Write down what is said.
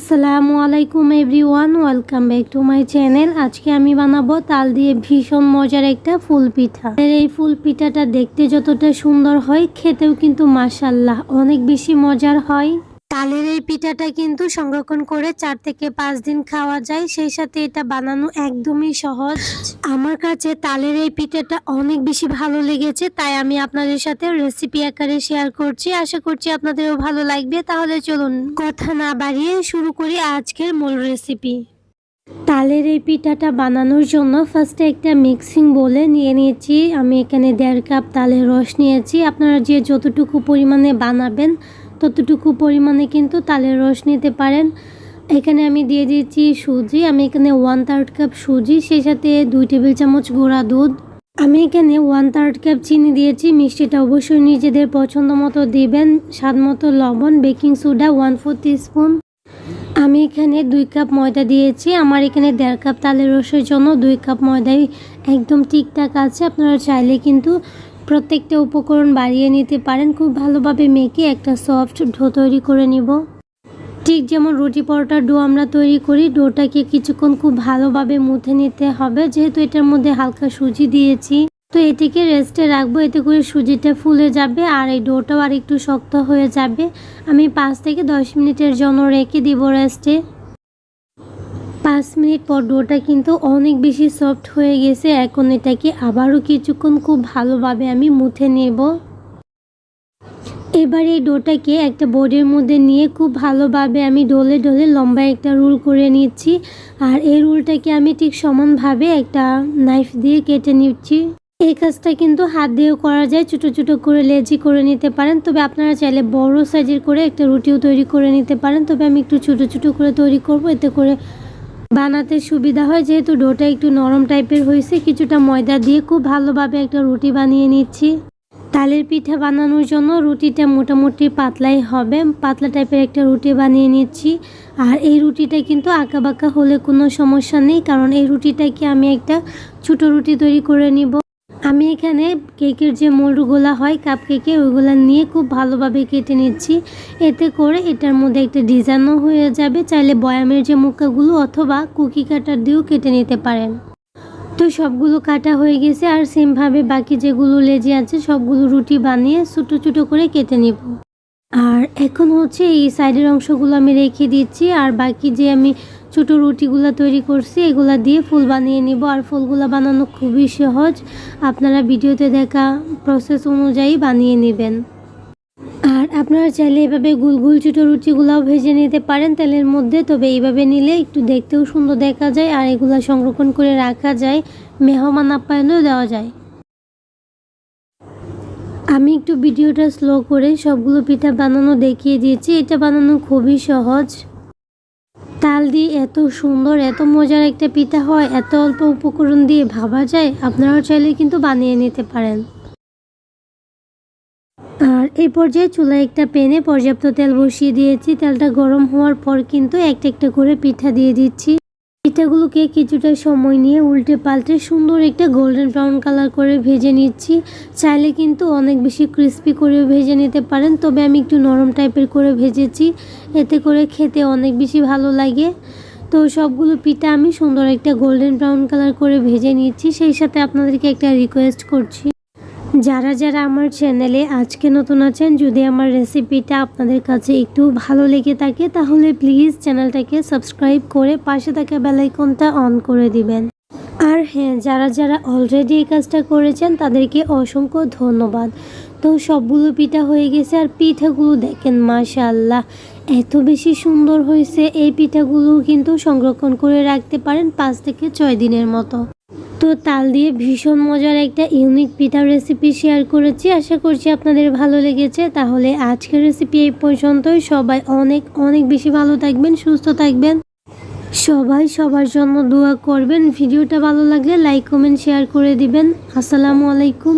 আসসালামু আলাইকুম everyone, welcome back to my channel. আজকে আমি বানাবো তাল দিয়ে ভীষণ মজার একটা ফুল পিঠা। এই ফুল পিঠাটা দেখতে যতটা সুন্দর হয়, খেতেও কিন্তু মাসাল্লাহ অনেক বেশি মজার হয়। তালের এই পিঠাটা কিন্তু সংরক্ষণ করে চার থেকে পাঁচ দিন খাওয়া যায়। সেই সাথে এটা বানানো একদমই সহজ। আমার কাছে তালের এই পিঠাটা অনেক বেশি ভালো লেগেছে, তাই আমি আপনাদের সাথে রেসিপি আকারে শেয়ার করছি। আশা করছি আপনাদেরও ভালো লাগবে। তাহলে চলুন, কথা না বাড়িয়ে শুরু করি আজকের মূল রেসিপি তালের এই পিঠাটা বানানোর জন্য ফার্স্টে একটা মিক্সিং বলে নিয়ে নিয়েছি। আমি এখানে দেড় কাপ তালের রস নিয়েছি। আপনারা যে যতটুকু পরিমাণে বানাবেন ততটুকু পরিমাণে কিন্তু তালের রস নিতে পারেন। এখানে আমি দিয়ে দিয়েছি সুজি, আমি এখানে ওয়ান থার্ড কাপ সুজি, সেই সাথে দুই টেবিল চামচ গুঁড়া দুধ। আমি এখানে ওয়ান থার্ড কাপ চিনি দিয়েছি, মিষ্টিটা অবশ্যই নিজেদের পছন্দ মতো দিবেন। স্বাদ মতো লবণ baking soda one four spoon আমি এখানে দুই কাপ ময়দা দিয়েছি, আমার এখানে দেড় কাপ তালের রসের জন্য দুই কাপ ময়দাই একদম ঠিকঠাক আছে। আপনারা চাইলে কিন্তু প্রত্যেকটা উপকরণ বাড়িয়ে নিতে পারেন। খুব ভালোভাবে মেখে একটা সফট ডো তৈরি করে নিব। ঠিক যেমন রুটি পরোটার ডো আমরা তৈরি করি, ডোটাকে কিছুক্ষণ খুব ভালোভাবে মুথে নিতে হবে। যেহেতু এটার মধ্যে হালকা সুজি দিয়েছি, তো এটিকে রেস্টে রাখব। এতে করে সুজিটা ফুলে যাবে আর এই ডোটাও আর একটু শক্ত হয়ে যাবে। আমি পাঁচ থেকে দশ মিনিটের জন্য রেখে দিব রেস্টে। পাঁচ মিনিট পর ডোটা কিন্তু অনেক বেশি সফট হয়ে গেছে। এখন এটাকে আবারও কিছুক্ষণ খুব ভালোভাবে আমি মুথে নেব। এবার এই ডোটাকে একটা বোর্ডের মধ্যে নিয়ে খুব ভালোভাবে আমি ডলে ডলে লম্বা একটা রুল করে নিচ্ছি। আর এই রুলটাকে আমি ঠিক সমানভাবে একটা নাইফ দিয়ে কেটে নিচ্ছি। এই কাজটা কিন্তু হাত দিয়েও করা যায়, ছোটো ছোটো করে লেজি করে নিতে পারেন। তবে আপনারা চাইলে বড় সাইজের করে একটা রুটিও তৈরি করে নিতে পারেন। তবে আমি একটু ছোটো ছোটো করে তৈরি করব, এতে করে বানাতে সুবিধা হয়, যেহেতু ডোটা একটু নরম টাইপের হয়েছে, কিছুটা ময়দা দিয়ে খুব ভালোভাবে একটা রুটি বানিয়ে নিচ্ছি। তালের পিঠা বানানোর জন্য রুটিটা মোটামুটি পাতলাই হবে, পাতলা টাইপের একটা রুটি বানিয়ে নিচ্ছি। আর এই রুটিটা কিন্তু আঁকা বাঁকা হলে কোনো সমস্যা নেই, কারণ এই রুটিটাকে আমি একটা ছোট রুটি তৈরি করে নিব। আমি এখানে কেকের যে মোল্ডগুলো হয় কাপ কেকে ওইগুলো নিয়ে খুব ভালোভাবে কেটে নিচ্ছি। এতে করে এটার মধ্যে একটা ডিজাইনও হয়ে যাবে। চাইলে বয়ামের যে মুখাগুলো অথবা কুকি কাটার দিয়েও কেটে নিতে পারেন। তো সবগুলো কাটা হয়ে গেছে, আর সেমভাবে বাকি যেগুলো লেজে আছে, সবগুলো রুটি বানিয়ে ছোটো ছোটো করে কেটে নিব। আর এখন হচ্ছে এই সাইডের অংশগুলো আমি রেখে দিচ্ছি, আর বাকি যে আমি ছোটো রুটিগুলো তৈরি করছি, এগুলা দিয়ে ফুল বানিয়ে নিব। আর ফুলগুলো বানানো খুবই সহজ। আপনারা ভিডিওতে দেখা প্রসেস অনুযায়ী বানিয়ে নেবেন। আর আপনারা চাইলে এভাবে গুল গুল ছোটো রুটিগুলাও ভেজে নিতে পারেন তেলের মধ্যে। তবে এইভাবে নিলে একটু দেখতেও সুন্দর দেখা যায়, আর এগুলো সংরক্ষণ করে রাখা যায়। মেহমান আপ্যায়নও দেওয়া যায়। আমি একটু ভিডিওটা স্লো করে সবগুলো পিঠা বানানো দেখিয়ে দিয়েছি। এটা বানানো খুবই সহজ। তাল দিয়ে এত সুন্দর, এত মজার একটা পিঠা হয়, এত অল্প উপকরণ দিয়ে ভাবা যায়, আপনারাও চাইলে কিন্তু বানিয়ে নিতে পারেন। আর এই পর্যায়ে চুলায় একটা প্যানে পর্যাপ্ত তেল বসিয়ে দিয়েছি। তেলটা গরম হওয়ার পর কিন্তু একটা একটা করে পিঠা দিয়ে দিচ্ছি। পিঠাগুলোকে কিছুটা সময় নিয়ে উল্টে পাল্টে সুন্দর একটা গোল্ডেন ব্রাউন কালার করে ভেজে নিচ্ছি। চাইলে কিন্তু অনেক বেশি ক্রিস্পি করেও ভেজে নিতে পারেন, তবে আমি একটু নরম টাইপের করে ভেজেছি। এতে করে খেতে অনেক বেশি ভালো লাগে। তো সবগুলো পিঠা আমি সুন্দর একটা গোল্ডেন ব্রাউন কালার করে ভেজে নিচ্ছি। সেই সাথে আপনাদেরকে একটা রিকোয়েস্ট করছি। যারা যারা আমার চ্যানেলে আজকে নতুন আছেন, যদি আমার রেসিপিটা আপনাদের কাছে একটু ভালো লেগে থাকে, তাহলে প্লিজ চ্যানেলটাকে সাবস্ক্রাইব করে পাশে থাকা বেলাইকনটা অন করে দিবেন। আর হ্যাঁ যারা যারা অলরেডি এই কাজটা করেছেন, তাদেরকে অসংখ্য ধন্যবাদ। তো সবগুলো পিঠা হয়ে গেছে, আর পিঠাগুলো দেখেন মাশাল্লাহ এত বেশি সুন্দর হয়েছে। এই পিঠাগুলো কিন্তু সংরক্ষণ করে রাখতে পারেন পাঁচ থেকে ছয় দিনের মতো। তো তাল দিয়ে ভীষণ মজার একটা ইউনিক পিঠার রেসিপি শেয়ার করেছি। আশা করছি আপনাদের ভালো লেগেছে। তাহলে আজকের রেসিপি এই পর্যন্তই। সবাই অনেক অনেক বেশি ভালো থাকবেন, সুস্থ থাকবেন। সবাই সবার জন্য দোয়া করবেন। ভিডিওটা ভালো লাগলে লাইক কমেন্ট শেয়ার করে দিবেন। আসসালামু আলাইকুম।